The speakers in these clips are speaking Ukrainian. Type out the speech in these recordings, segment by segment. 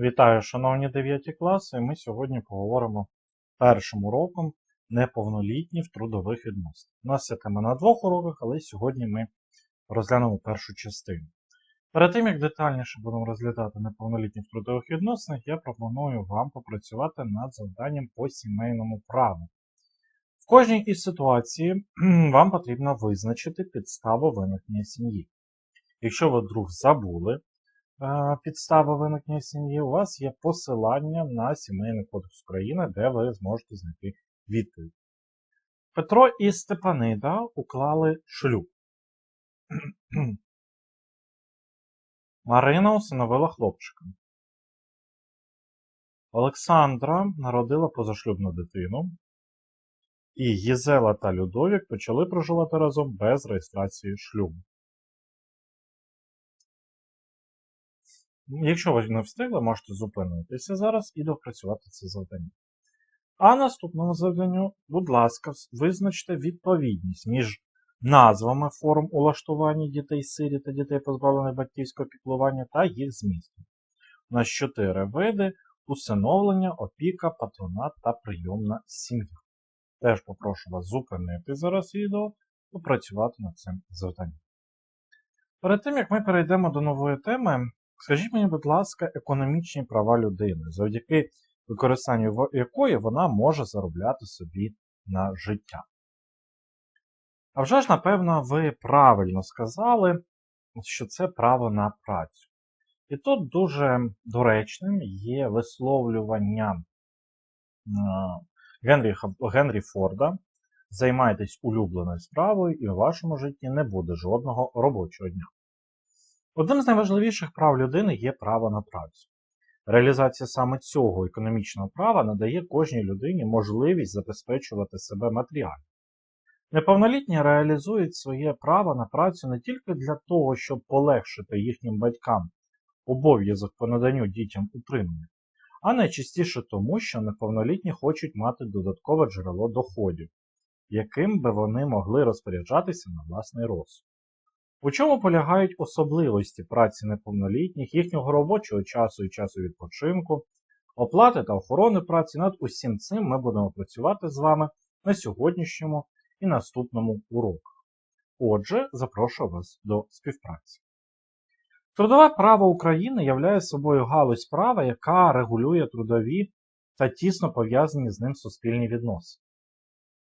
Вітаю, шановні 9 класи. Ми сьогодні поговоримо першим уроком неповнолітні в трудових відносинах. У нас є тема на двох уроках, але сьогодні ми розглянемо першу частину. Перед тим, як детальніше будемо розглядати неповнолітні в трудових відносинах, я пропоную вам попрацювати над завданням по сімейному праву. В кожній із ситуацій вам потрібно визначити підставу виникнення сім'ї. Якщо ви вдруг забули, підстави виникнення сім'ї, у вас є посилання на Сімейний кодекс України, де ви зможете знайти відповідь. Петро і Степанида уклали шлюб. Марина усиновила хлопчика. Олександра народила позашлюбну дитину. І Єзела та Людовік почали проживати разом без реєстрації шлюбу. Якщо ви не встигли, можете зупинитися зараз і допрацювати це завдання. А наступному завданню, будь ласка, визначте відповідність між назвами форм улаштування дітей сирі та дітей, позбавлених батьківського піклування, та їх змістом. У нас чотири види усиновлення, опіка, патронат та прийомна сім'я. Теж попрошу вас зупинити зараз відео, попрацювати над цим завданням. Перед тим, як ми перейдемо до нової теми, скажіть мені, будь ласка, економічні права людини, завдяки використанню якої вона може заробляти собі на життя. А вже ж, напевно, ви правильно сказали, що це право на працю. І тут дуже доречним є висловлювання Генріха, Генрі Форда. Займайтесь улюбленою справою, і у вашому житті не буде жодного робочого дня. Одним з найважливіших прав людини є право на працю. Реалізація саме цього економічного права надає кожній людині можливість забезпечувати себе матеріально. Неповнолітні реалізують своє право на працю не тільки для того, щоб полегшити їхнім батькам обов'язок по наданню дітям утримання, а найчастіше тому, що неповнолітні хочуть мати додаткове джерело доходів, яким би вони могли розпоряджатися на власний розсуд. У чому полягають особливості праці неповнолітніх, їхнього робочого часу і часу відпочинку, оплати та охорони праці над усім цим ми будемо працювати з вами на сьогоднішньому і наступному уроках. Отже, запрошую вас до співпраці. Трудове право України являє собою галузь права, яка регулює трудові та тісно пов'язані з ним суспільні відносини.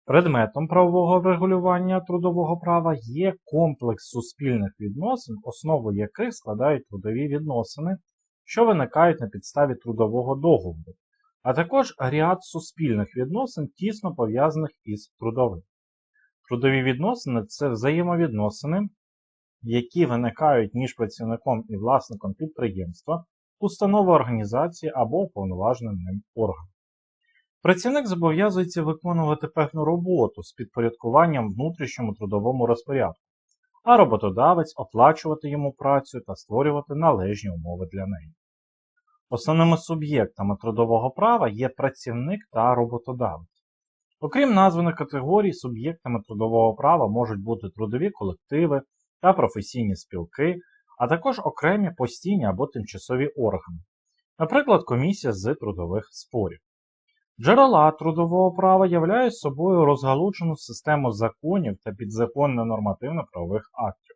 Предметом правового регулювання трудового права є комплекс суспільних відносин, основу яких складають трудові відносини, що виникають на підставі трудового договору, а також ряд суспільних відносин, тісно пов'язаних із трудовим. Трудові відносини це взаємовідносини, які виникають між працівником і власником підприємства, установи організації або уповноваженим ним органом. Працівник зобов'язується виконувати певну роботу з підпорядкуванням внутрішньому трудовому розпорядку, а роботодавець оплачувати йому працю та створювати належні умови для неї. Основними суб'єктами трудового права є працівник та роботодавець. Окрім названих категорій, суб'єктами трудового права можуть бути трудові колективи та професійні спілки, а також окремі постійні або тимчасові органи, наприклад, комісія з трудових спорів. Джерела трудового права являють собою розгалучену систему законів та підзаконно-нормативно-правових актів.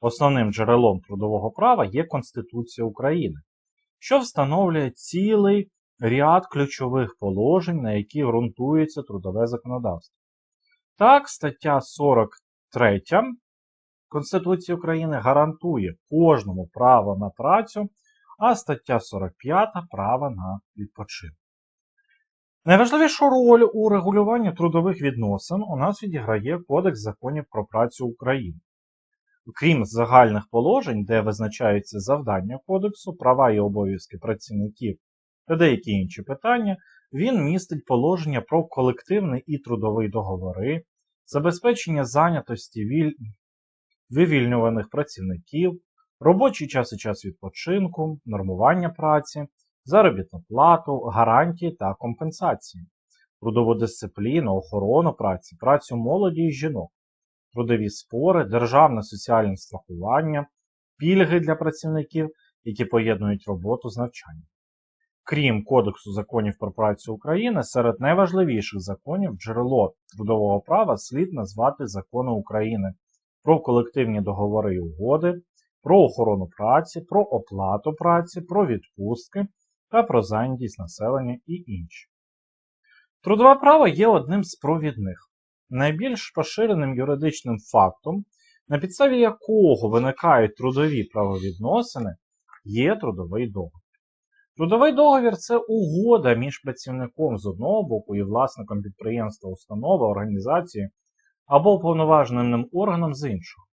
Основним джерелом трудового права є Конституція України, що встановлює цілий ряд ключових положень, на які ґрунтується трудове законодавство. Так, стаття 43 Конституції України гарантує кожному право на працю, а стаття 45 право на відпочинок. Найважливішу роль у регулюванні трудових відносин у нас відіграє Кодекс законів про працю України. Крім загальних положень, де визначаються завдання кодексу, права і обов'язки працівників та деякі інші питання, він містить положення про колективний і трудовий договори, забезпечення зайнятості віль... вивільнюваних працівників, робочий час і час відпочинку, нормування праці, заробітну плату, гарантії та компенсації, трудову дисципліну, охорону праці, працю молоді і жінок, трудові спори, державне соціальне страхування, пільги для працівників, які поєднують роботу з навчанням. крім Кодексу законів про працю України, серед найважливіших законів джерело трудового права слід назвати закони України про колективні договори і угоди, про охорону праці, про оплату праці, про відпустки та про зайнятість населення і інші. Трудове право є одним з провідних, найбільш поширеним юридичним фактом, на підставі якого виникають трудові правовідносини, є трудовий договір. Трудовий договір це угода між працівником з одного боку і власником підприємства, установи, організації або уповноваженим органом з іншого.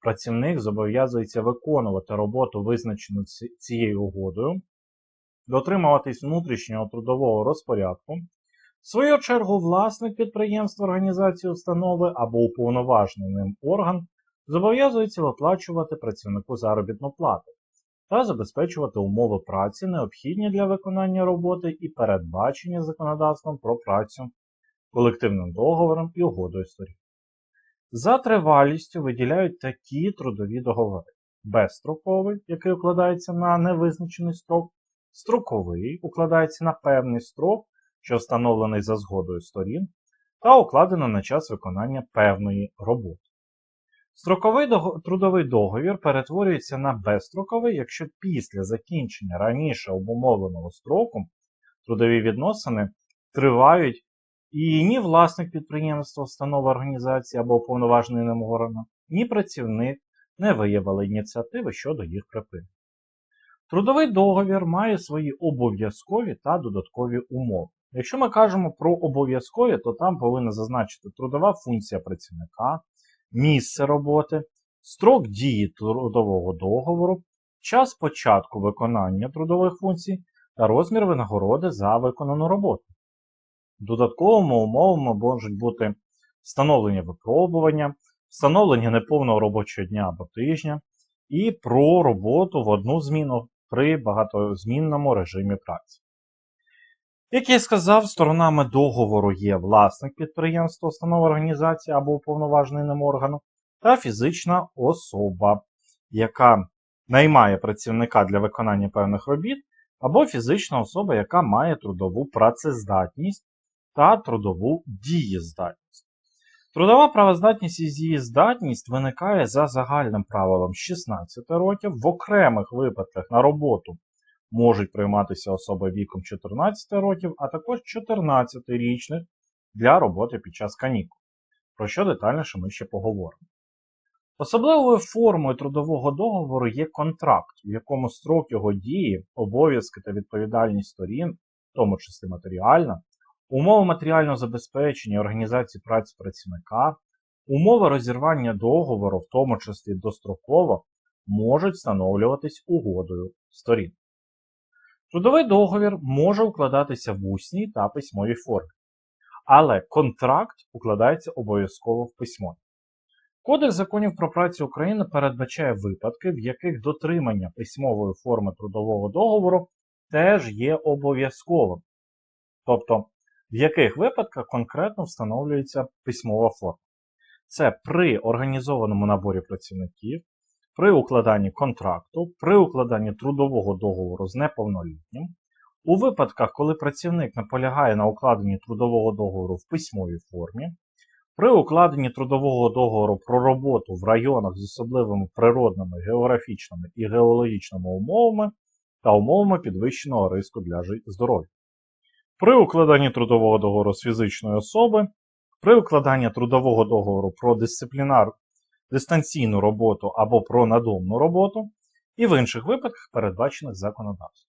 Працівник зобов'язується виконувати роботу, визначену цією угодою, дотримуватись внутрішнього трудового розпорядку. В свою чергу, власник підприємства, організації, установи або уповноважений ним орган зобов'язується виплачувати працівнику заробітну плату та забезпечувати умови праці, необхідні для виконання роботи і передбачення законодавством про працю, колективним договором і угодою сторін. За тривалістю виділяють такі трудові договори: безстроковий, який укладається на невизначений строк, строковий укладається на певний строк, що встановлений за згодою сторін, та укладено на час виконання певної роботи. Строковий трудовий договір перетворюється на безстроковий, якщо після закінчення раніше обумовленого строку трудові відносини тривають і ні власник підприємства, установа організації або уповноважений ним орган, ні працівник не виявили ініціативи щодо їх припинення. Трудовий договір має свої обов'язкові та додаткові умови. Якщо ми кажемо про обов'язкові, то там повинна зазначити трудова функція працівника, місце роботи, строк дії трудового договору, час початку виконання трудових функцій та розмір винагороди за виконану роботу. Додатковими умовами можуть бути встановлення випробування, встановлення неповного робочого дня або тижня і про роботу в одну зміну при багатозмінному режимі праці. Як я сказав, сторонами договору є власник підприємства, установа організації або уповноважений ним органу, та фізична особа, яка наймає працівника для виконання певних робіт, або фізична особа, яка має трудову працездатність та трудову дієздатність. Трудова правоздатність і дієздатність виникає за загальним правилом 16 років. В окремих випадках на роботу можуть прийматися особи віком 14 років, а також 14-річних для роботи під час канікул, про що детальніше ми ще поговоримо. Особливою формою трудового договору є контракт, в якому строк його дії, обов'язки та відповідальність сторін, в тому числі матеріальна, умови матеріального забезпечення організації праці працівника, умови розірвання договору, в тому числі достроково, можуть встановлюватись угодою сторін. Трудовий договір може укладатися в усній та письмовій формі, але контракт укладається обов'язково в письмовій. Кодекс законів про працю України передбачає випадки, в яких дотримання письмової форми трудового договору теж є обов'язковим. Тобто, в яких випадках конкретно встановлюється письмова форма. Це при організованому наборі працівників, при укладанні контракту, при укладанні трудового договору з неповнолітнім, у випадках, коли працівник наполягає на укладенні трудового договору в письмовій формі, при укладенні трудового договору про роботу в районах з особливими природними, географічними і геологічними умовами та умовами підвищеного риску для здоров'я. При укладанні трудового договору з фізичної особи, при укладанні трудового договору про дисциплінар дистанційну роботу або про надомну роботу, і в інших випадках, передбачених законодавством.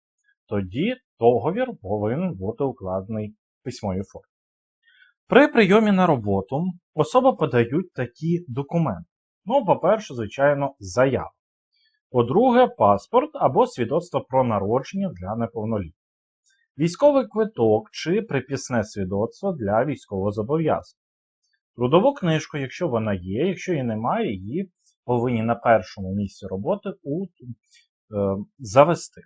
Тоді договір повинен бути укладений в письмовій формі. При прийомі на роботу особи подають такі документи. Ну, по-перше, звичайно, заяву. По-друге, паспорт або свідоцтво про народження для неповнолітніх. Військовий квиток чи приписне свідоцтво для військовозобов'язаних. Трудову книжку, якщо вона є, якщо її немає, її повинні на першому місці роботи у, е, завести.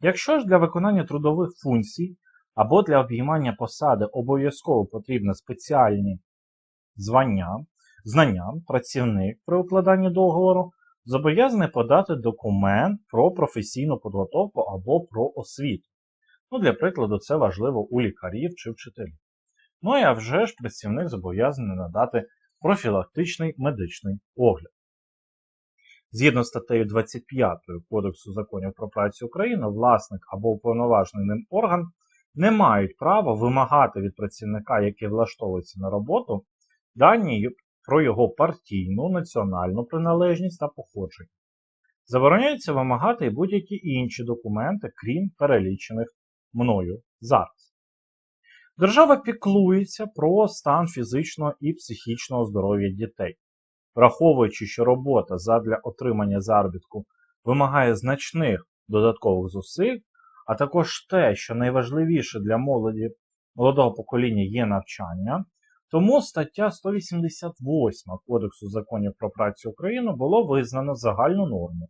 Якщо ж для виконання трудових функцій або для обіймання посади обов'язково потрібні спеціальні звання, знання, працівник при укладанні договору зобов'язаний подати документ про професійну підготовку або про освіту. Ну, для прикладу, це важливо у лікарів чи вчителів. Ну а вже ж працівник зобов'язаний надати профілактичний медичний огляд. Згідно з статтею 25 Кодексу законів про працю України, власник або уповноважений ним орган не мають права вимагати від працівника, який влаштовується на роботу, дані про його партійну, національну приналежність та походження. Забороняється вимагати і будь-які інші документи, крім перелічених мною зараз. Держава піклується про стан фізичного і психічного здоров'я дітей. Враховуючи, що робота задля отримання заробітку вимагає значних додаткових зусиль, а також те, що найважливіше для молоді молодого покоління є навчання, тому стаття 188 Кодексу законів про працю України було визнано загальну норму,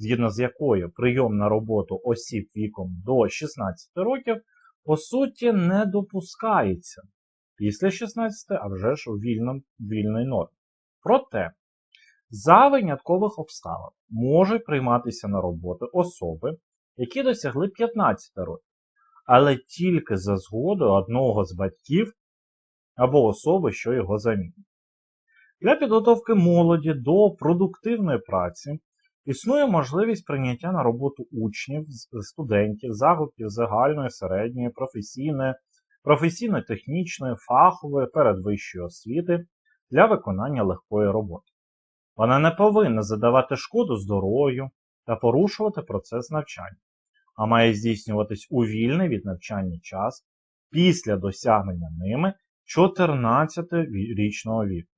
згідно з якою прийом на роботу осіб віком до 16 років по суті не допускається після 16, а вже ж у вільном, вільної нормі. Проте, за виняткових обставин можуть прийматися на роботу особи, які досягли 15 років, але тільки за згодою одного з батьків або особи, що його замінює. Для підготовки молоді до продуктивної праці існує можливість прийняття на роботу учнів, студентів, загуків загальної, середньої, професійної, професійно-технічної, фахової, передвищої освіти для виконання легкої роботи. Вона не повинна задавати шкоду здоров'ю та порушувати процес навчання, а має здійснюватись у вільний від навчання час після досягнення ними 14-річного віку,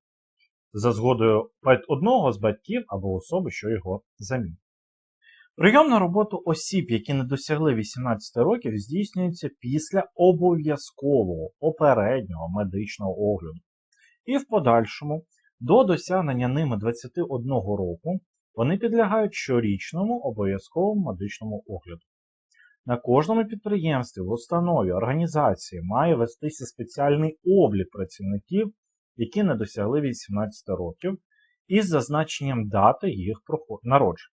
за згодою одного з батьків або особи, що його замінює. Прийом на роботу осіб, які не досягли 18 років, здійснюється після обов'язкового попереднього медичного огляду. І в подальшому, до досягнення ними 21 року, вони підлягають щорічному обов'язковому медичному огляду. На кожному підприємстві, в установі, організації має вестися спеціальний облік працівників, які не досягли 18 років, із зазначенням дати їх народження.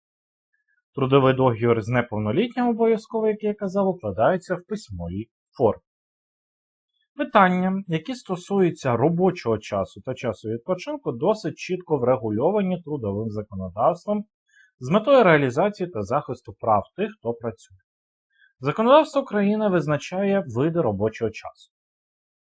Трудовий договір з неповнолітнім обов'язково, як я казав, укладається в письмовій формі. Питання, які стосуються робочого часу та часу відпочинку, досить чітко врегульовані трудовим законодавством з метою реалізації та захисту прав тих, хто працює. Законодавство України визначає види робочого часу.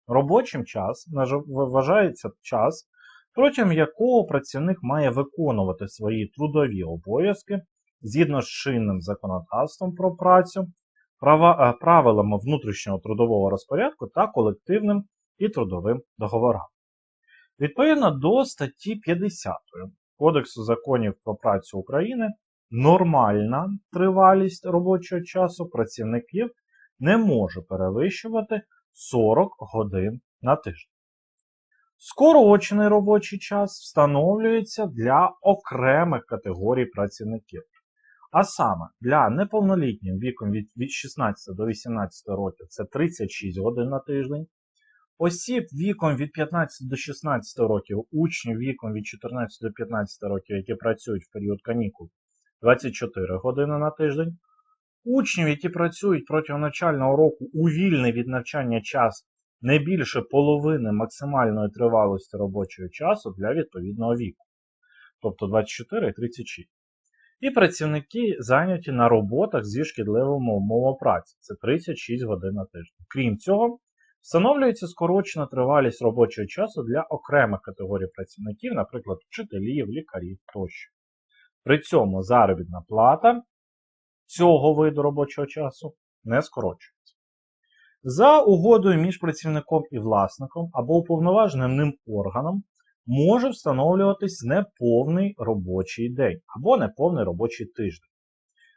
Робочим час вважається час, протягом якого працівник має виконувати свої трудові обов'язки згідно з чинним законодавством про працю, права, правилами внутрішнього трудового розпорядку та колективним і трудовим договорам. Відповідно до статті 50 Кодексу законів про працю України, нормальна тривалість робочого часу працівників не може перевищувати 40 годин на тиждень. Скорочений робочий час встановлюється для окремих категорій працівників. А саме для неповнолітніх віком від 16 до 18 років це 36 годин на тиждень. Осіб віком від 15 до 16 років, учнів віком від 14 до 15 років, які працюють в період канікул 24 години на тиждень. Учнів, які працюють протягом навчального року у вільний від навчання час не більше половини максимальної тривалості робочого часу для відповідного віку, тобто 24 і 36. І працівники зайняті на роботах зі шкідливими умовами праці. Це 36 годин на тиждень. Крім цього, встановлюється скорочена тривалість робочого часу для окремих категорій працівників, наприклад, вчителів, лікарів тощо. При цьому заробітна плата цього виду робочого часу не скорочується. За угодою між працівником і власником або уповноваженим ним органом може встановлюватись неповний робочий день або неповний робочий тиждень.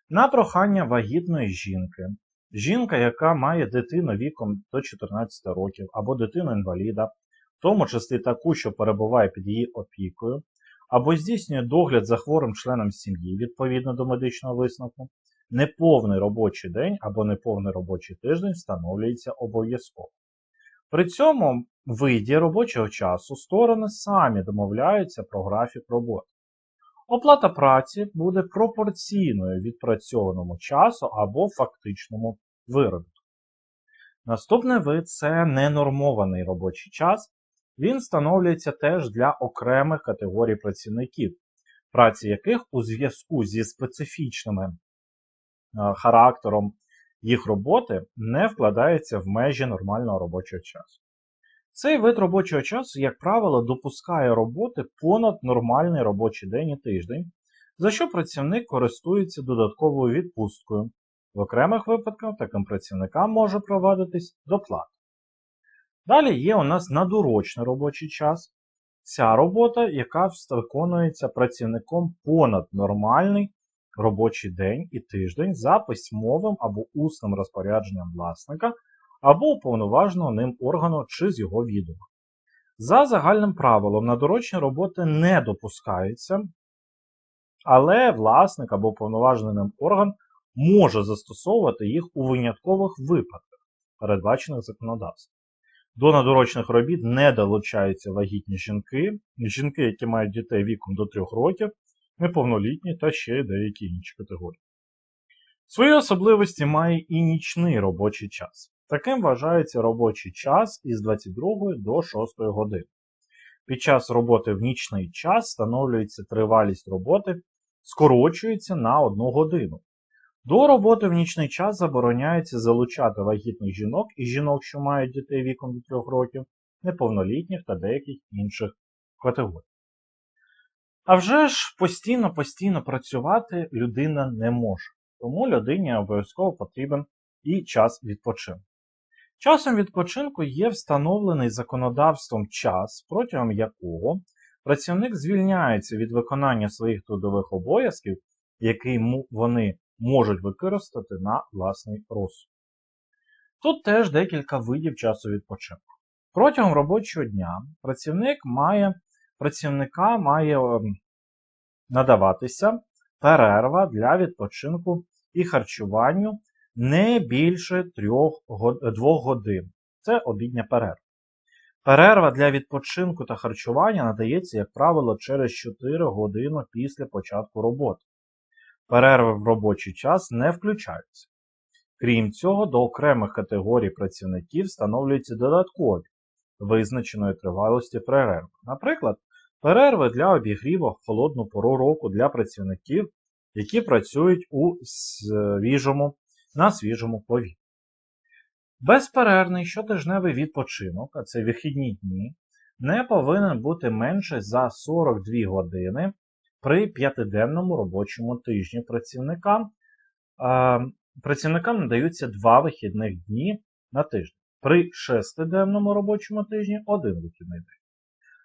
На прохання вагітної жінки, жінка, яка має дитину віком до 14 років або дитину інваліда, в тому числі таку, що перебуває під її опікою, або здійснює догляд за хворим членом сім'ї відповідно до медичного висновку, неповний робочий день або неповний робочий тиждень встановлюється обов'язково. При цьому виді робочого часу сторони самі домовляються про графік роботи. Оплата праці буде пропорційною відпрацьованому часу або фактичному виробітку. Наступний вид це ненормований робочий час. Він встановлюється теж для окремих категорій працівників, праці яких у зв'язку зі специфічними характером їх роботи не вкладається в межі нормального робочого часу. Цей вид робочого часу, як правило, допускає роботи понад нормальний робочий день і тиждень, за що працівник користується додатковою відпусткою. В окремих випадках таким працівникам може проводитись доплата. Далі є у нас надурочний робочий час. Ця робота, яка виконується працівником понад нормальний робочий день і тиждень за письмовим або усним розпорядженням власника або уповноваженого ним органу чи з його відома. За загальним правилом надурочні роботи не допускаються, але власник або уповноважений ним орган може застосовувати їх у виняткових випадках, передбачених законодавством. До надурочних робіт не долучаються вагітні жінки, жінки, які мають дітей віком до 3 років, неповнолітні та ще деякі інші категорії. Свої особливості має і нічний робочий час. Таким вважається робочий час із 22 до 6 години. Під час роботи в нічний час встановлюється тривалість роботи, скорочується на 1 годину. До роботи в нічний час забороняється залучати вагітних жінок і жінок, що мають дітей віком до 3 років, неповнолітніх та деяких інших категорій. А вже ж постійно-постійно працювати людина не може, тому людині обов'язково потрібен і час відпочинку. Часом відпочинку є встановлений законодавством час, протягом якого працівник звільняється від виконання своїх трудових обов'язків, які вони можуть використати на власний розсуд. Тут теж декілька видів часу відпочинку. Протягом робочого дня працівник має, працівника має ем, надаватися перерва для відпочинку і харчуванню не більше 2 годин. Це обідня перерва. Перерва для відпочинку та харчування надається, як правило, через 4 години після початку роботи. Перерви в робочий час не включаються. Крім цього, до окремих категорій працівників встановлюються додаткові визначеної тривалості перерви. Наприклад, перерви для обігріву в холодну пору року для працівників, які працюють у свіжому, на свіжому повітрі. Безперервний щотижневий відпочинок, а це вихідні дні, не повинен бути менше за 42 години при п'ятиденному робочому тижні працівникам. Працівникам надаються два вихідних дні на тиждень. При шестиденному робочому тижні один вихідний день.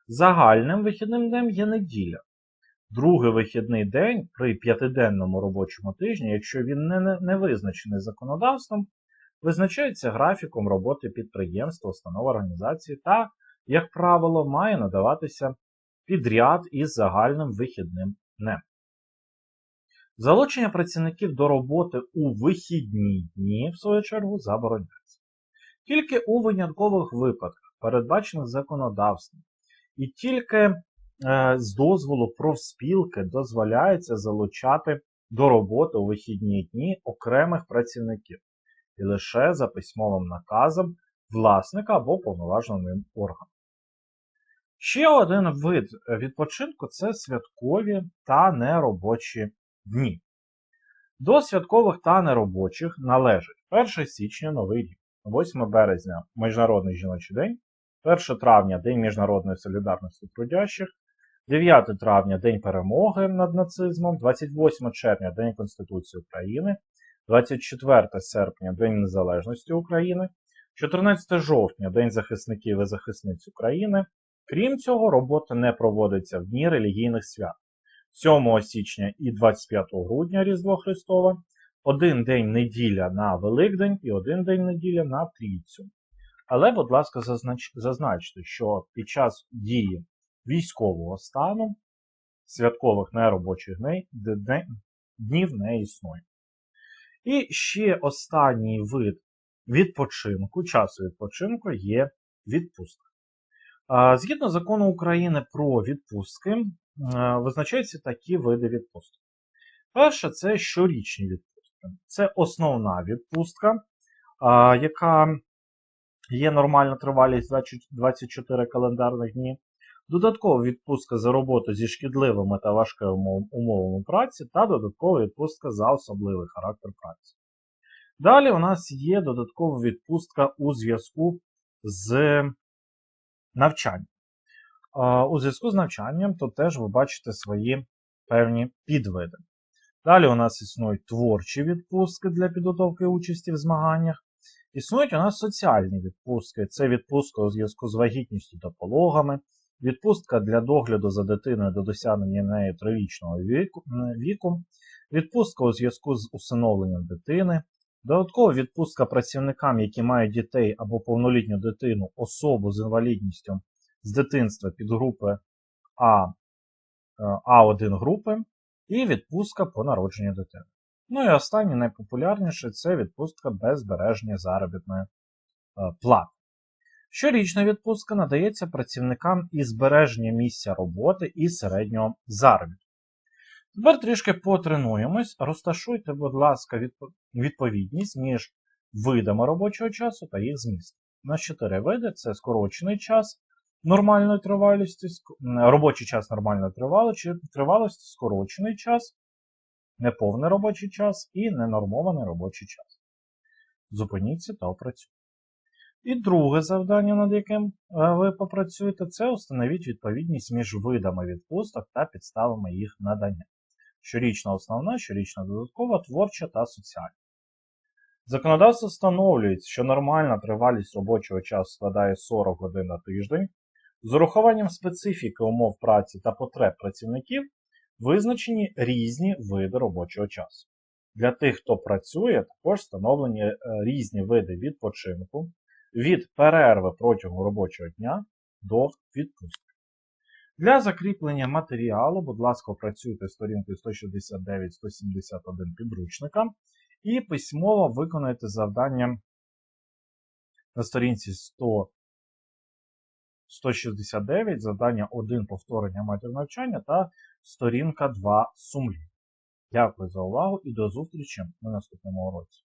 Загальним вихідним днем є неділя. Другий вихідний день при п'ятиденному робочому тижні, якщо він не, не визначений законодавством, визначається графіком роботи підприємства, установ організації та, як правило, має надаватися підряд із загальним вихідним днем. Залучення працівників до роботи у вихідні дні, в свою чергу, забороняється. Тільки у виняткових випадках, передбачених законодавством, і тільки е, з дозволу профспілки дозволяється залучати до роботи у вихідні дні окремих працівників і лише за письмовим наказом власника або повноваженим ним органу. Ще один вид відпочинку це святкові та неробочі дні. До святкових та неробочих належать 1 січня Новий рік, 8 березня Міжнародний жіночий день, 1 травня День Міжнародної солідарності трудящих, 9 травня День перемоги над нацизмом, 28 червня День Конституції України, 24 серпня День Незалежності України, 14 жовтня День захисників і захисниць України. Крім цього, робота не проводиться в дні релігійних свят. 7 січня і 25 грудня Різдво Христове, один день неділя на Великдень і один день неділя на Трійцю. Але, будь ласка, зазнач... зазначте, що під час дії військового стану святкових неробочих днів не існує. І ще останній вид відпочинку, часу відпочинку є відпустка. Згідно закону України про відпустки, визначаються такі види відпусток. Перше, це щорічні відпустки. Це основна відпустка, яка Є нормальна тривалість 24 календарних дні. Додаткова відпустка за роботу зі шкідливими та важкими умовами праці та додаткова відпустка за особливий характер праці. Далі у нас є додаткова відпустка у зв'язку з навчанням. У зв'язку з навчанням тут теж ви бачите свої певні підвиди. Далі у нас існують творчі відпустки для підготовки участі в змаганнях. Існують у нас соціальні відпустки. Це відпустка у зв'язку з вагітністю та пологами, відпустка для догляду за дитиною до досягнення нею трирічного віку, відпустка у зв'язку з усиновленням дитини, додаткова відпустка працівникам, які мають дітей або повнолітню дитину, особу з інвалідністю з дитинства підгрупи А, е, А1 групи, і відпустка по народженню дитини. Ну і останнє найпопулярніше це відпустка без збереження заробітної е, плати. Щорічна відпустка надається працівникам із збереження місця роботи і середнього заробітку. Тепер трішки потренуємось. Розташуйте, будь ласка, відповідність між видами робочого часу та їх змістом. Нас чотири види: це скорочений час нормальної тривалості, робочий час нормальної тривалості, скорочений час, неповний робочий час і ненормований робочий час. Зупиніться та опрацюйте. І друге завдання, над яким е, ви попрацюєте, це установіть відповідність між видами відпусток та підставами їх надання. Щорічна основна, щорічна додаткова, творча та соціальна. Законодавство встановлює, що нормальна тривалість робочого часу складає 40 годин на тиждень. З урахуванням специфіки умов праці та потреб працівників визначені різні види робочого часу. Для тих, хто працює, також встановлені е, різні види відпочинку, від перерви протягом робочого дня до відпустки. Для закріплення матеріалу, будь ласка, опрацюйте сторінкою 169-171 підручника і письмово виконайте завдання на сторінці 100 169, завдання 1 повторення матір навчання та сторінка 2 сумлі. Дякую за увагу і до зустрічі на наступному уроці.